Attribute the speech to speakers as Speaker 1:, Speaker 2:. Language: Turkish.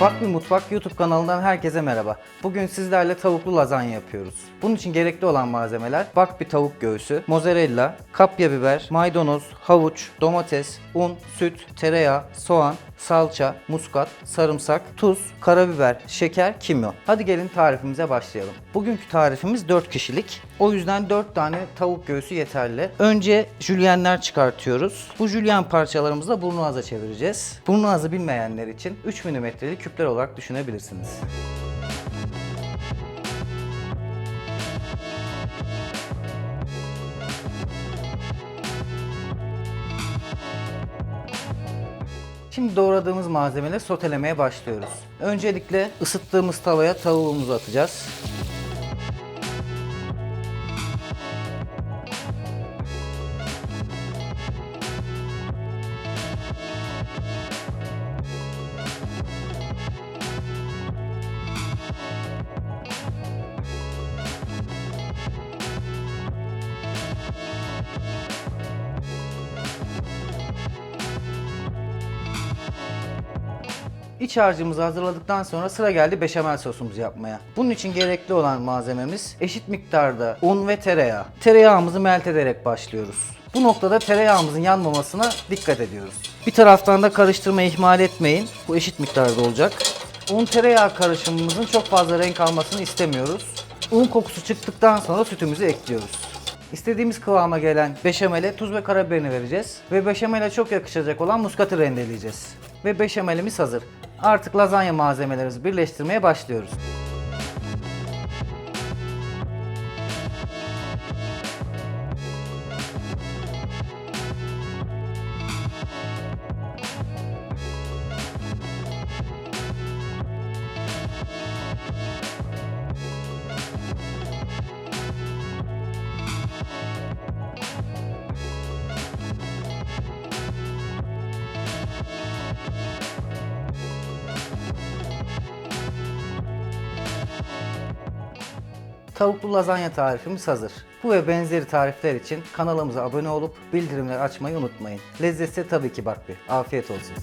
Speaker 1: Bak bir Mutfak YouTube kanalından herkese merhaba. Bugün sizlerle tavuklu lazanya yapıyoruz. Bunun için gerekli olan malzemeler bak bir tavuk göğsü, mozzarella, kapya biber, maydanoz, havuç, domates, un, süt, tereyağı, soğan, salça, muskat, sarımsak, tuz, karabiber, şeker, kimyon. Hadi gelin tarifimize başlayalım. Bugünkü tarifimiz 4 kişilik. O yüzden 4 tane tavuk göğsü yeterli. Önce jülyenler çıkartıyoruz. Bu jülyen parçalarımızı da burnu ağza çevireceğiz. Burnu ağzı bilmeyenler için 3 milimetreli küpler olarak düşünebilirsiniz. Şimdi doğradığımız malzemeleri sotelemeye başlıyoruz. Öncelikle ısıttığımız tavaya tavuğumuzu atacağız. İç harcımızı hazırladıktan sonra sıra geldi beşamel sosumuzu yapmaya. Bunun için gerekli olan malzememiz eşit miktarda un ve tereyağı. Tereyağımızı melt ederek başlıyoruz. Bu noktada tereyağımızın yanmamasına dikkat ediyoruz. Bir taraftan da karıştırmayı ihmal etmeyin. Bu eşit miktarda olacak. Un tereyağı karışımımızın çok fazla renk almasını istemiyoruz. Un kokusu çıktıktan sonra sütümüzü ekliyoruz. İstediğimiz kıvama gelen beşamele tuz ve karabiberini vereceğiz. Ve beşamele çok yakışacak olan muskatı rendeleyeceğiz. Ve beşamelimiz hazır. Artık lazanya malzemelerimizi birleştirmeye başlıyoruz. Tavuklu lazanya tarifimiz hazır. Bu ve benzeri tarifler için kanalımıza abone olup bildirimleri açmayı unutmayın. Lezzetse tabii ki bak bir. Afiyet olsun.